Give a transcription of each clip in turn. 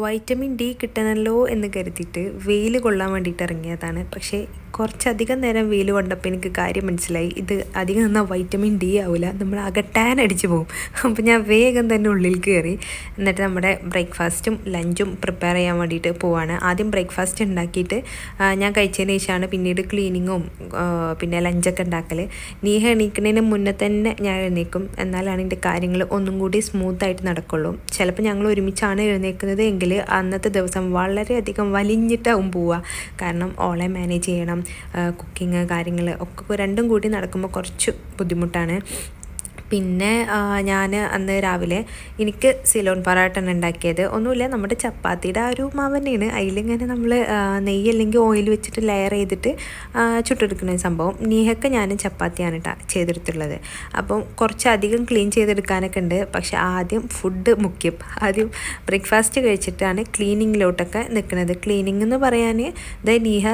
Vitamin D കിട്ടണമല്ലോ എന്ന് കരുതിയിട്ട് വെയിൽ കൊള്ളാൻ വേണ്ടിയിട്ട് ഇറങ്ങിയതാണ്. പക്ഷേ കുറച്ചധികം നേരം വെയിൽ കൊണ്ടപ്പോൾ എനിക്ക് കാര്യം മനസ്സിലായി. ഇത് അധികം നിന്നാൽ വൈറ്റമിൻ ഡി ആവില്ല നമ്മൾ അകട്ടാൻ അടിച്ചു പോകും. അപ്പോൾ ഞാൻ വേഗം തന്നെ ഉള്ളിൽ കയറി. എന്നിട്ട് നമ്മുടെ ബ്രേക്ക്ഫാസ്റ്റും ലഞ്ചും പ്രിപ്പയർ ചെയ്യാൻ വേണ്ടിയിട്ട് പോവാണ്. ആദ്യം ബ്രേക്ക്ഫാസ്റ്റ് ഉണ്ടാക്കിയിട്ട് ഞാൻ കഴിച്ചതിന് ശേഷമാണ് പിന്നീട് ക്ലീനിങ്ങും പിന്നെ ലഞ്ചൊക്കെ ഉണ്ടാക്കൽ നീഹ എണീക്കുന്നതിന് മുന്നേ തന്നെ ഞാൻ എഴുന്നേക്കും. എന്നാലാണ് എന്റെ കാര്യങ്ങൾ ഒന്നും കൂടി സ്മൂത്തായിട്ട് നടക്കുള്ളൂ. ചിലപ്പോൾ ഞങ്ങൾ ഒരുമിച്ചാണ് എഴുന്നേൽക്കുന്നത് എങ്കിൽ അന്നത്തെ ദിവസം വളരെയധികം വലിഞ്ഞിട്ടാവും പോവുക. കാരണം ഓളെ മാനേജ് ചെയ്യണം കുക്കിങ് കാര്യങ്ങൾ ഒക്കെ രണ്ടും കൂടി നടക്കുമ്പോൾ കുറച്ച് ബുദ്ധിമുട്ടാണ്. പിന്നെ ഞാൻ അന്ന് രാവിലെ എനിക്ക് സിലോൺ പൊറാട്ടാണ് ഉണ്ടാക്കിയത്. ഒന്നുമില്ല നമ്മുടെ ചപ്പാത്തിയുടെ ആ ഒരു മാവ് തന്നെയാണ്. അതിലിങ്ങനെ നമ്മൾ നെയ്യ് അല്ലെങ്കിൽ ഓയിൽ വെച്ചിട്ട് ലെയർ ചെയ്തിട്ട് ചുട്ടെടുക്കുന്ന സംഭവം. നീഹക്ക് ഞാൻ ചപ്പാത്തിയാണ് കേട്ടോ ചെയ്തെടുത്തുള്ളത്. അപ്പം കുറച്ചധികം ക്ലീൻ ചെയ്തെടുക്കാനൊക്കെ ഉണ്ട്. പക്ഷെ ആദ്യം ഫുഡ് മുഖ്യം. ആദ്യം ബ്രേക്ക്ഫാസ്റ്റ് കഴിച്ചിട്ടാണ് ക്ലീനിങ്ങിലോട്ടൊക്കെ നിൽക്കുന്നത്. ക്ലീനിങ് എന്ന് പറയാൻ ഇത് നീഹ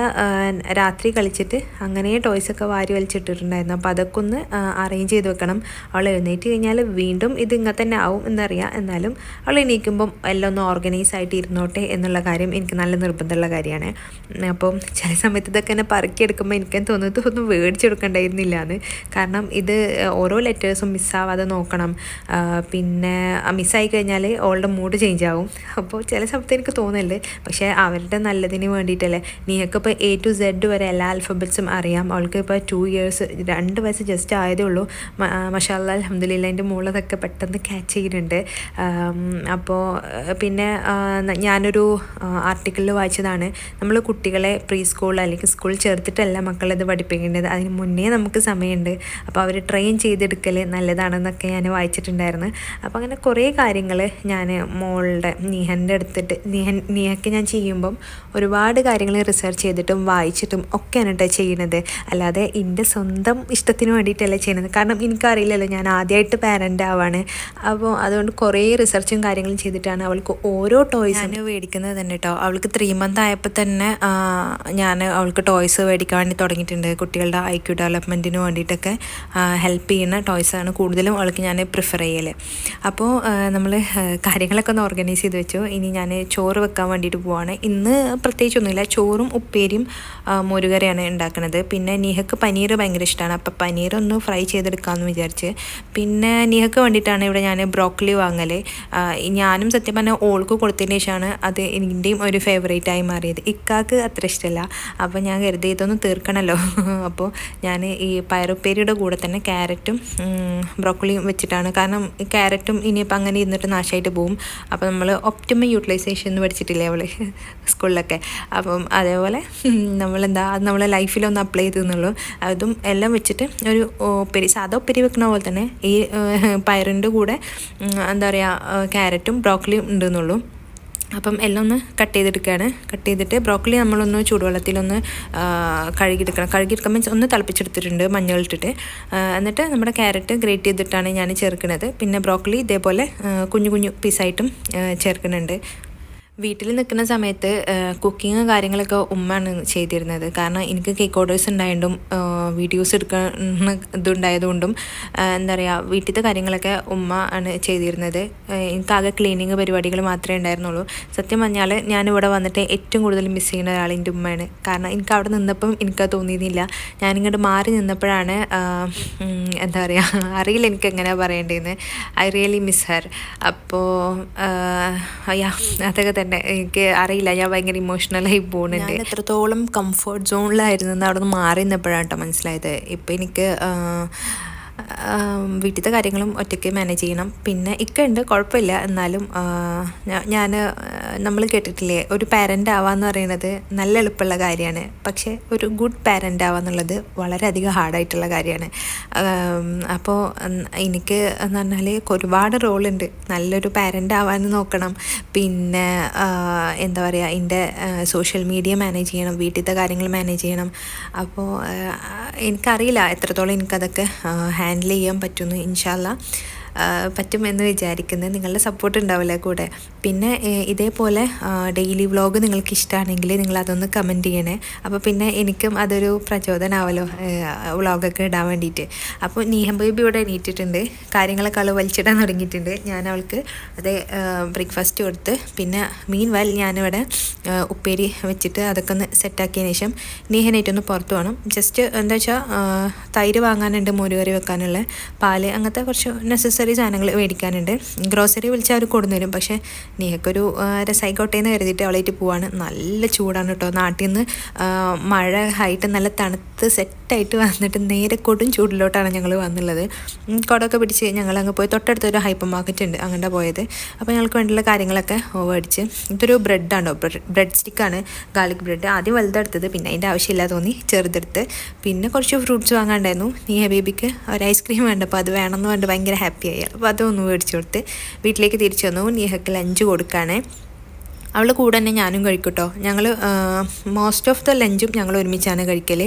രാത്രി കളിച്ചിട്ട് അങ്ങനെ ടോയ്സൊക്കെ വാരി വലിച്ചിട്ടിട്ടുണ്ടായിരുന്നു. അപ്പോൾ അതൊക്കെ ഒന്ന് അറേഞ്ച് ചെയ്ത് വെക്കണം. അവൾ എഴുന്നേറ്റ് കഴിഞ്ഞാൽ വീണ്ടും ഇത് ഇങ്ങനെ തന്നെ ആവും എന്നറിയാം. എന്നാലും അവൾ എണീക്കുമ്പം എല്ലാം ഒന്ന് ഓർഗനൈസ് ആയിട്ട് ഇരുന്നോട്ടെ എന്നുള്ള കാര്യം എനിക്ക് നല്ല നിർബന്ധമുള്ള കാര്യമാണ്. അപ്പം ചില സമയത്ത് ഇതൊക്കെ എന്നെ പറക്കിയെടുക്കുമ്പോൾ എനിക്ക് തോന്നുന്നത് ഒന്നും മേടിച്ചെടുക്കണ്ടായിരുന്നില്ല എന്ന് കാരണം ഇത് ഓരോ ലെറ്റേഴ്സും മിസ്സാവാതെ നോക്കണം. പിന്നെ മിസ്സായി കഴിഞ്ഞാൽ ഓളുടെ മൂഡ് ചേഞ്ച് ആവും. അപ്പോൾ ചില സമയത്ത് എനിക്ക് തോന്നുന്നുണ്ട് പക്ഷേ അവരുടെ നല്ലതിന് വേണ്ടിയിട്ടല്ലേ. നീയൊക്കെ എ ടു സെഡ് വരെ എല്ലാ ആൽഫബറ്റ്സും അറിയാം. അവൾക്ക് ഇപ്പോൾ ടു ഇയേഴ്സ് രണ്ട് വയസ്സ് ജസ്റ്റ് ആയതേ ഉള്ളൂ. മഷാല്ല അലഹമ്മദില്ല എന്റെ മോളതൊക്കെ പെട്ടെന്ന് ക്യാച്ച് ചെയ്യുന്നുണ്ട്. അപ്പോൾ പിന്നെ ഞാനൊരു ആർട്ടിക്കിളിൽ വായിച്ചതാണ്. നമ്മൾ കുട്ടികളെ പ്രീ സ്കൂൾ അല്ലെങ്കിൽ സ്കൂൾ ചേർത്തിട്ടല്ല മക്കളത് പഠിപ്പിക്കേണ്ടത്. അതിന് മുന്നേ നമുക്ക് സമയമുണ്ട്. അപ്പോൾ അവർ ട്രെയിൻ ചെയ്തെടുക്കൽ നല്ലതാണെന്നൊക്കെ ഞാൻ വായിച്ചിട്ടുണ്ടായിരുന്നു. അപ്പോൾ അങ്ങനെ കുറേ കാര്യങ്ങൾ ഞാൻ മോളുടെ നിഹന്റെ അടുത്തിട്ട് നിഹൻ നിഹയ്ക്ക് ഞാൻ ചെയ്യുമ്പം ഒരുപാട് കാര്യങ്ങൾ റിസർച്ച് ചെയ്തിട്ടും വായിച്ചിട്ടും ഒക്കെയാണ് കേട്ടോ ചെയ്യുന്നത് അല്ലാതെ എന്റെ സ്വന്തം ഇഷ്ടത്തിന് വേണ്ടിയിട്ടല്ല ചെയ്യുന്നത് കാരണം എനിക്കറിയില്ലല്ലോ ഞാൻ ആദ്യമായിട്ട് പാരന്റ് ആവാണ്. അപ്പോൾ അതുകൊണ്ട് കുറേ റിസർച്ചും കാര്യങ്ങളും ചെയ്തിട്ടാണ് അവൾക്ക് ഓരോ ടോയ്സ് ഞാൻ മേടിക്കുന്നത് തന്നെ കേട്ടോ അവൾക്ക് ത്രീ മന്ത് ആയപ്പോൾ തന്നെ ഞാൻ അവൾക്ക് ടോയ്സ് മേടിക്കാൻ വേണ്ടി തുടങ്ങിയിട്ടുണ്ട്. കുട്ടികളുടെ ഐ ക്യു ഡെവലപ്മെന്റിന് വേണ്ടിയിട്ടൊക്കെ ഹെൽപ്പ് ചെയ്യുന്ന ടോയ്സാണ് കൂടുതലും അവൾക്ക് ഞാൻ പ്രിഫർ ചെയ്യൽ അപ്പോൾ നമ്മൾ കാര്യങ്ങളൊക്കെ ഒന്ന് ഓർഗനൈസ് ചെയ്ത് വെച്ചു. ഇനി ഞാൻ ചോറ് വെക്കാൻ വേണ്ടിയിട്ട് പോവാണ്. ഇന്ന് പ്രത്യേകിച്ചൊന്നുമില്ല. ചോറും ഉപ്പേരിയും മോരുകറിയാണ് ഉണ്ടാക്കുന്നത് പിന്നെ നീഹക്ക് പനീർ ഭയങ്കര ഇഷ്ടമാണ് അപ്പോൾ പനീർ ഒന്ന് ഫ്രൈ ചെയ്തെടുക്കാമെന്ന് വിചാരിച്ച് പിന്നെ നിഹക്ക് വേണ്ടിയിട്ടാണ് ഇവിടെ ഞാൻ ബ്രോക്കലി വാങ്ങൽ ഞാനും സത്യം പറഞ്ഞാൽ ഓൾക്ക് കൊടുത്തതിന് ശേഷമാണ് അത് എന്റെയും ഒരു ഫേവറേറ്റ് ആയി മാറിയത്. ഇക്കാക്ക് അത്ര ഇഷ്ടമല്ല അപ്പോൾ ഞാൻ കരുതി ഇതൊന്ന് തീർക്കണമല്ലോ അപ്പോൾ ഞാൻ ഈ പയറുപ്പേരിയുടെ കൂടെ തന്നെ ക്യാരറ്റും ബ്രോക്കലിയും വെച്ചിട്ടാണ്. കാരണം ക്യാരറ്റും ഇനിയിപ്പോൾ അങ്ങനെ ഇരുന്നിട്ട് നാശമായിട്ട് പോവും. അപ്പോൾ നമ്മൾ ഒപ്റ്റിമ യൂട്ടിലൈസേഷൻ എന്ന് പഠിച്ചിട്ടില്ലേ അവൾ സ്കൂളിലൊക്കെ. അപ്പം അതേപോലെ നമ്മളെന്താ അത് നമ്മളെ ലൈഫിലൊന്ന് അപ്ലൈ ചെയ്തെന്നുള്ളൂ അതും എല്ലാം വെച്ചിട്ട് ഒരു ഒപ്പരി സാധാ ഒപ്പരി വെക്കുന്ന പോലെ തന്നെ ഈ പയറിന്റെ കൂടെ എന്താ പറയുക ക്യാരറ്റും ബ്രോക്കലിയും ഉണ്ടെന്നുള്ളൂ. അപ്പം എല്ലാം ഒന്ന് കട്ട് ചെയ്തെടുക്കുകയാണ് കട്ട് ചെയ്തിട്ട് ബ്രോക്കലി നമ്മളൊന്ന് ചൂടുവെള്ളത്തിലൊന്ന് കഴുകിയെടുക്കണം. കഴുകിയെടുക്കാൻ മീൻസ് ഒന്ന് തിളപ്പിച്ചെടുത്തിട്ടുണ്ട് മഞ്ഞൾ ഇട്ടിട്ട്. എന്നിട്ട് നമ്മുടെ ക്യാരറ്റ് ഗ്രേറ്റ് ചെയ്തിട്ടാണ് ഞാൻ ചേർക്കുന്നത്. പിന്നെ ബ്രോക്കലി ഇതേപോലെ കുഞ്ഞു കുഞ്ഞു പീസായിട്ടും ചേർക്കുന്നുണ്ട്. വീട്ടിൽ നിൽക്കുന്ന സമയത്ത് കുക്കിങ് കാര്യങ്ങളൊക്കെ ഉമ്മയാണ് ചെയ്തിരുന്നത്. കാരണം എനിക്ക് കേക്ക് ഓർഡേഴ്സ് ഉണ്ടായതുകൊണ്ടും വീഡിയോസ് എടുക്കുന്ന ഇതുണ്ടായതുകൊണ്ടും എന്താ പറയുക വീട്ടിലത്തെ കാര്യങ്ങളൊക്കെ ഉമ്മ ആണ് ചെയ്തിരുന്നത്. എനിക്കാകെ ക്ലീനിങ് പരിപാടികൾ മാത്രമേ ഉണ്ടായിരുന്നുള്ളൂ. സത്യം പറഞ്ഞാൽ ഞാനിവിടെ വന്നിട്ട് ഏറ്റവും കൂടുതൽ മിസ് ചെയ്യുന്ന ഒരാൾ എന്റെ ഉമ്മയാണ്. കാരണം എനിക്ക് അവിടെ നിന്നപ്പം എനിക്കത് തോന്നിയിരുന്നില്ല. ഞാനിങ്ങോട്ട് മാറി നിന്നപ്പോഴാണ് എന്താ പറയുക അറിയില്ല എനിക്ക് എങ്ങനെയാണ് പറയേണ്ടതെന്ന്. ഐ റിയലി മിസ് ഹർ അപ്പോൾ അയ്യാ അതൊക്കെ തന്നെ. എനിക്ക് അറിയില്ല. ഞാൻ ഭയങ്കര ഇമോഷണലായി പോകുന്നുണ്ട് എത്രത്തോളം കംഫർട്ട് സോണിലായിരുന്നു അവിടെ നിന്ന് മാറി നിന്നപ്പോഴാണ് കേട്ടോ മനസ്സിലായത്. ഇപ്പം എനിക്ക് വീട്ടിലത്തെ കാര്യങ്ങളും ഒറ്റയ്ക്ക് മാനേജ് ചെയ്യണം. പിന്നെ ഇക്ക ഉണ്ട് കുഴപ്പമില്ല. എന്നാലും ഞാൻ നമ്മൾ കേട്ടിട്ടില്ലേ ഒരു പാരന്റ് ആവാന്ന് പറയുന്നത് നല്ല എളുപ്പമുള്ള കാര്യമാണ്. പക്ഷേ ഒരു ഗുഡ് പാരന്റ് ആവാന്നുള്ളത് വളരെയധികം ഹാർഡായിട്ടുള്ള കാര്യമാണ്. അപ്പോൾ എനിക്ക് എന്ന് പറഞ്ഞാൽ ഒരുപാട് റോളുണ്ട് നല്ലൊരു പാരന്റ് ആവാൻ നോക്കണം. പിന്നെ എന്താ പറയുക എന്റെ സോഷ്യൽ മീഡിയ മാനേജ് ചെയ്യണം വീട്ടിലത്തെ കാര്യങ്ങൾ മാനേജ് ചെയ്യണം. അപ്പോൾ എനിക്കറിയില്ല എത്രത്തോളം എനിക്കതൊക്കെ ഹാൻഡിൽ ചെയ്യാൻ പറ്റുമെന്ന് ഇൻഷാല്ല പറ്റുമെന്ന് വിചാരിക്കുന്നത് നിങ്ങളുടെ സപ്പോർട്ട് ഉണ്ടാവില്ല കൂടെ. പിന്നെ ഇതേപോലെ ഡെയിലി വ്ളോഗ് നിങ്ങൾക്ക് ഇഷ്ടമാണെങ്കിൽ നിങ്ങൾ അതൊന്ന് കമന്റ് ചെയ്യണേ. അപ്പോൾ പിന്നെ എനിക്കും അതൊരു പ്രചോദനമാവല്ലോ വ്ളോഗൊക്കെ ഇടാൻ വേണ്ടിയിട്ട്. അപ്പോൾ നീഹം ബേബി ഇവിടെ എണീറ്റിട്ടുണ്ട്. കാര്യങ്ങളൊക്കെ അവൾ വലിച്ചിടാൻ തുടങ്ങിയിട്ടുണ്ട്. ഞാൻ അവൾക്ക് അതേ ബ്രേക്ക്ഫാസ്റ്റ് കൊടുത്ത് പിന്നെ മീൻ വൽ ഞാനിവിടെ ഉപ്പേരി വെച്ചിട്ട് അതൊക്കെ ഒന്ന് സെറ്റാക്കിയതിന് ശേഷം നീഹനായിട്ടൊന്ന് പുറത്തു പോകണം ജസ്റ്റ് എന്താ വെച്ചാൽ തൈര് വാങ്ങാനുണ്ട് മോരുകറി വെക്കാനുള്ള. പാൽ അങ്ങനത്തെ കുറച്ച് നെസസറി സാധനങ്ങൾ മേടിക്കാനുണ്ട്. ഗ്രോസറി വിളിച്ചാൽ അവർ കൊണ്ടുവരും പക്ഷേ നീഹക്കൊരു രസൈക്കോട്ടെ എന്ന് കരുതിയിട്ട് അവളായിട്ട് പോവാണ്. നല്ല ചൂടാണ് കേട്ടോ നാട്ടിൽ നിന്ന് മഴ ആയിട്ട് നല്ല തണുത്ത് സെറ്റായിട്ട് വന്നിട്ട് നേരെ കൊടും ചൂടിലോട്ടാണ് ഞങ്ങൾ വന്നുള്ളത്. കുടമൊക്കെ പിടിച്ച് ഞങ്ങൾ അങ്ങ് പോയി. തൊട്ടടുത്തൊരു ഹൈപ്പർ മാർക്കറ്റ് ഉണ്ട് അങ്ങനെ പോയത്. അപ്പോൾ ഞങ്ങൾക്ക് വേണ്ടിയുള്ള കാര്യങ്ങളൊക്കെ മേടിച്ച് ഇതൊരു ബ്രെഡാണോ? ബ്രെഡ് സ്റ്റിക്കാണ്. Garlic bread. ആദ്യം വലുതെടുത്തത്. പിന്നെ അതിന്റെ ആവശ്യമില്ല തോന്നി ചെറുതെടുത്ത്. പിന്നെ കുറച്ച് ഫ്രൂട്ട്സ് വാങ്ങാണ്ടായിരുന്നു. നീ ഹബീബിക്ക് ഒരു ഐസ്ക്രീം വേണ്ടപ്പോൾ അത് വേണമെന്ന് പറഞ്ഞിട്ട് ഭയങ്കര ഹാപ്പിയായി അപ്പോൾ അതൊന്ന് മേടിച്ചു കൊടുത്ത് വീട്ടിലേക്ക് തിരിച്ചു വന്നു. നീഹക്ക് ലഞ്ച് കൊടുക്കുകയാണേ അവൾ കൂടെ തന്നെ ഞാനും കഴിക്കൂട്ടോ. ഞങ്ങൾ മോസ്റ്റ് ഓഫ് ദ ലഞ്ചും ഞങ്ങൾ ഒരുമിച്ചാണ് കഴിക്കൽ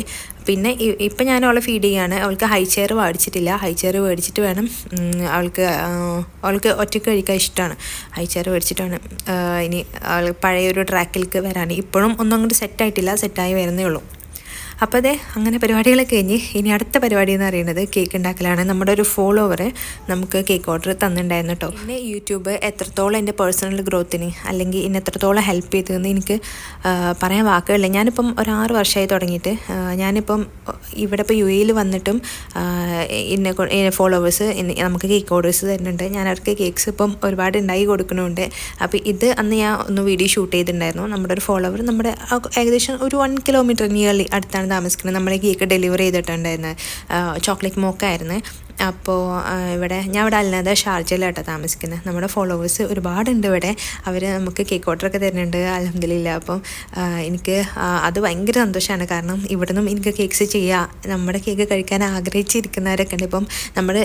പിന്നെ ഇപ്പം ഞാൻ അവളെ ഫീഡ് ചെയ്യാണ്. അവൾക്ക് ഹൈ ചെയർ മേടിച്ചിട്ടില്ല ഹൈ ചെയർ മേടിച്ചിട്ട് വേണം. അവൾക്ക് അവൾക്ക് ഒറ്റയ്ക്ക് കഴിക്കാൻ ഇഷ്ടമാണ് ഹൈ ചെയർ മേടിച്ചിട്ട് വേണം ഇനി അവൾ പഴയൊരു ട്രാക്കിലേക്ക് വരാൻ ഇപ്പോഴും ഒന്നും അങ്ങോട്ട് സെറ്റായിട്ടില്ല സെറ്റായി വരുന്നേ ഉള്ളൂ. അപ്പോൾ അതെ അങ്ങനെ പരിപാടികളൊക്കെ കഴിഞ്ഞ് ഇനി അടുത്ത പരിപാടി എന്ന് പറയുന്നത് കേക്ക് ഉണ്ടാക്കലാണ്. നമ്മുടെ ഒരു ഫോളോവർ നമുക്ക് കേക്ക് ഓർഡർ തന്നിട്ടുണ്ടായിരുന്നു കേട്ടോ പിന്നെ യൂട്യൂബ് എത്രത്തോളം എന്റെ പേഴ്സണൽ ഗ്രോത്തിന് അല്ലെങ്കിൽ എന്നെ എത്രത്തോളം ഹെൽപ്പ് ചെയ്തതെന്ന് എനിക്ക് പറയാൻ വാക്കുകളില്ല. ഞാനിപ്പം ഒരു ആറ് വർഷമായി തുടങ്ങിയിട്ട് ഞാനിപ്പം ഇവിടെ ഇപ്പോൾ യു എയിൽ വന്നിട്ടും എന്നെ ഫോളോവേഴ്സ് നമുക്ക് കേക്ക് ഓർഡേഴ്സ് തരുന്നുണ്ട്. ഞാൻ അവർക്ക് കേക്ക്സ് ഇപ്പം ഒരുപാട് ഉണ്ടായി കൊടുക്കുന്നുണ്ട്. അപ്പോൾ ഇത് അന്ന് ഞാൻ ഒന്ന് വീഡിയോ ഷൂട്ട് ചെയ്തിട്ടുണ്ടായിരുന്നു. നമ്മുടെ ഒരു ഫോളോവർ നമ്മുടെ ഏകദേശം ഒരു വൺ കിലോമീറ്റർ നിയർലി അടുത്താണ് താമസിക്കുന്നത്. നമ്മളെ കേക്ക് ഡെലിവറി ചെയ്തിട്ടുണ്ടായിരുന്നത് ചോക്ലേറ്റ് മോക്കായിരുന്നു. അപ്പോൾ ഇവിടെ ഞാൻ ഇവിടെ അല്ലാതെ ഷാർജയിലാട്ടോ താമസിക്കുന്നത് നമ്മുടെ ഫോളോവേഴ്സ് ഒരുപാടുണ്ട് ഇവിടെ. അവർ നമുക്ക് കേക്ക് ഓർഡറൊക്കെ തരുന്നുണ്ട് അലഹമില്ല അപ്പം എനിക്ക് അത് ഭയങ്കര സന്തോഷമാണ് കാരണം ഇവിടെ നിന്നും എനിക്ക് കേക്ക്സ് ചെയ്യാം. നമ്മുടെ കേക്ക് കഴിക്കാൻ ആഗ്രഹിച്ചിരിക്കുന്നവരൊക്കെ ഉണ്ട്. ഇപ്പം നമ്മൾ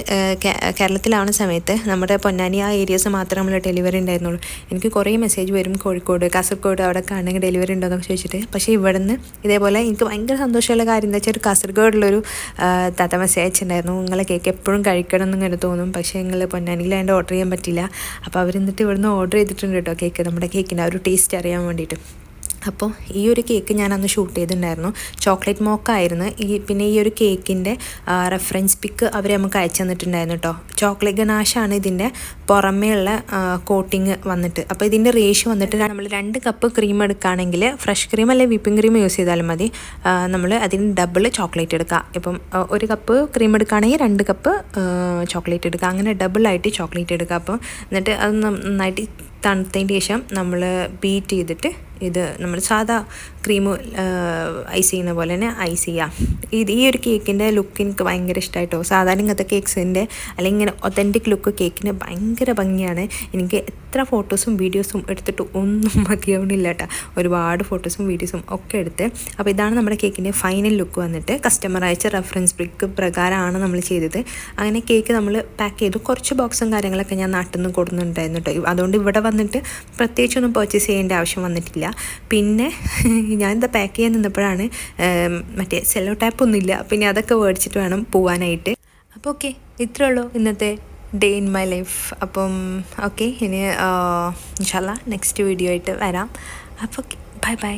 കേരളത്തിലാവുന്ന സമയത്ത് നമ്മുടെ പൊന്നാനി ആ ഏരിയസ് മാത്രമേ നമ്മൾ ഡെലിവറി ഉണ്ടായിരുന്നുള്ളൂ. എനിക്ക് കുറേ മെസ്സേജ് വരും. കോഴിക്കോട് കാസർഗോഡ് അവിടെ ആണെങ്കിൽ ഡെലിവറി ഉണ്ടോ എന്നൊക്കെ ചോദിച്ചിട്ട്. പക്ഷേ ഇവിടെ നിന്ന് ഇതേപോലെ എനിക്ക് ഭയങ്കര സന്തോഷമുള്ള കാര്യം എന്താ വെച്ചാൽ ഒരു കാസർഗോഡിലൊരു തത്ത താത്ത മെസ്സേജ് അയച്ചിട്ടുണ്ടായിരുന്നു. നിങ്ങളെ കേക്ക് എപ്പോഴും കഴിക്കണം എന്നിങ്ങനെ തോന്നും. പക്ഷേ നിങ്ങൾ പൊന്നാനിയിൽ അതിന്റെ ഓർഡർ ചെയ്യാൻ പറ്റില്ല അപ്പോൾ അവർ എന്നിട്ട് ഇവിടുന്ന് ഓർഡർ ചെയ്തിട്ടുണ്ട് കേട്ടോ കേക്ക് നമ്മുടെ കേക്കിന്റെ ആ ഒരു ടേസ്റ്റ് അറിയാൻ വേണ്ടിയിട്ട്. അപ്പോൾ ഈ ഒരു കേക്ക് ഞാൻ അന്ന് ഷൂട്ട് ചെയ്തിട്ടുണ്ടായിരുന്നു. ചോക്ലേറ്റ് മോക്കായിരുന്നു. ഈ പിന്നെ ഈ ഒരു കേക്കിന്റെ റെഫറൻസ് പിക്ക് അവർ നമുക്ക് അയച്ചു തന്നിട്ടുണ്ടായിരുന്നു കേട്ടോ ചോക്ലേറ്റ് ഗനാഷാണ് ഇതിന്റെ പുറമേയുള്ള കോട്ടിങ് വന്നിട്ട്. അപ്പോൾ ഇതിന്റെ റേഷ്യോ വന്നിട്ട് നമ്മൾ രണ്ട് കപ്പ് ക്രീം എടുക്കുകയാണെങ്കിൽ ഫ്രഷ് ക്രീം അല്ലെങ്കിൽ വിപ്പിംഗ് ക്രീം യൂസ് ചെയ്താലും മതി. നമ്മൾ അതിന് ഡബിൾ ചോക്ലേറ്റ് എടുക്കുക. ഇപ്പം ഒരു കപ്പ് ക്രീം എടുക്കുകയാണെങ്കിൽ രണ്ട് കപ്പ് ചോക്ലേറ്റ് എടുക്കുക. അങ്ങനെ ഡബിളായിട്ട് ചോക്ലേറ്റ് എടുക്കുക. അപ്പോൾ എന്നിട്ട് അത് നന്നായിട്ട് തണുത്തതിന് ശേഷം നമ്മൾ ബീറ്റ് ചെയ്തിട്ട് ഇത് നമ്മൾ സാധാ ക്രീം ഐസ് ചെയ്യുന്ന പോലെ തന്നെ ഐസ് ചെയ്യാം. ഇത് ഈ ഒരു കേക്കിന്റെ ലുക്ക് എനിക്ക് ഭയങ്കര ഇഷ്ടമായിട്ടോ സാധാരണ ഇങ്ങനത്തെ കേക്ക്സിന്റെ അല്ലെങ്കിൽ ഇങ്ങനെ ഒത്തന്റിക് ലുക്ക് കേക്കിന് ഭയങ്കര ഭംഗിയാണ്. എനിക്ക് എത്ര ഫോട്ടോസും വീഡിയോസും എടുത്തിട്ട് ഒന്നും മതിയാവണില്ല കേട്ടോ ഒരുപാട് ഫോട്ടോസും വീഡിയോസും ഒക്കെ എടുത്ത്. അപ്പോൾ ഇതാണ് നമ്മുടെ കേക്കിന്റെ ഫൈനൽ ലുക്ക് വന്നിട്ട് കസ്റ്റമർ അയച്ച റെഫറൻസ് ബ്രിക്ക് പ്രകാരമാണ് നമ്മൾ ചെയ്തത്. അങ്ങനെ കേക്ക് നമ്മൾ പാക്ക് ചെയ്തു. കുറച്ച് ബോക്സും കാര്യങ്ങളൊക്കെ ഞാൻ നാട്ടിൽ നിന്ന് കൊടുക്കുന്നുണ്ടായിരുന്നു കേട്ടോ അതുകൊണ്ട് ഇവിടെ വന്നിട്ട് പ്രത്യേകിച്ചൊന്നും പർച്ചേസ് ചെയ്യേണ്ട ആവശ്യം വന്നിട്ടില്ല. പിന്നെ ഞാൻ എന്താ പാക്ക് ചെയ്യാൻ നിന്നപ്പോഴാണ് മറ്റേ സെല്ലോ ടാപ്പ് ഒന്നുമില്ല. പിന്നെ അതൊക്കെ മേടിച്ചിട്ട് വേണം പോവാനായിട്ട്. അപ്പോൾ ഓക്കെ ഇത്രേ ഉള്ളൂ ഇന്നത്തെ ഡേ ഇൻ മൈ ലൈഫ് അപ്പം ഓക്കെ ഇനി ഇൻഷാല്ല നെക്സ്റ്റ് വീഡിയോ ആയിട്ട് വരാം. അപ്പോൾ ബൈ ബൈ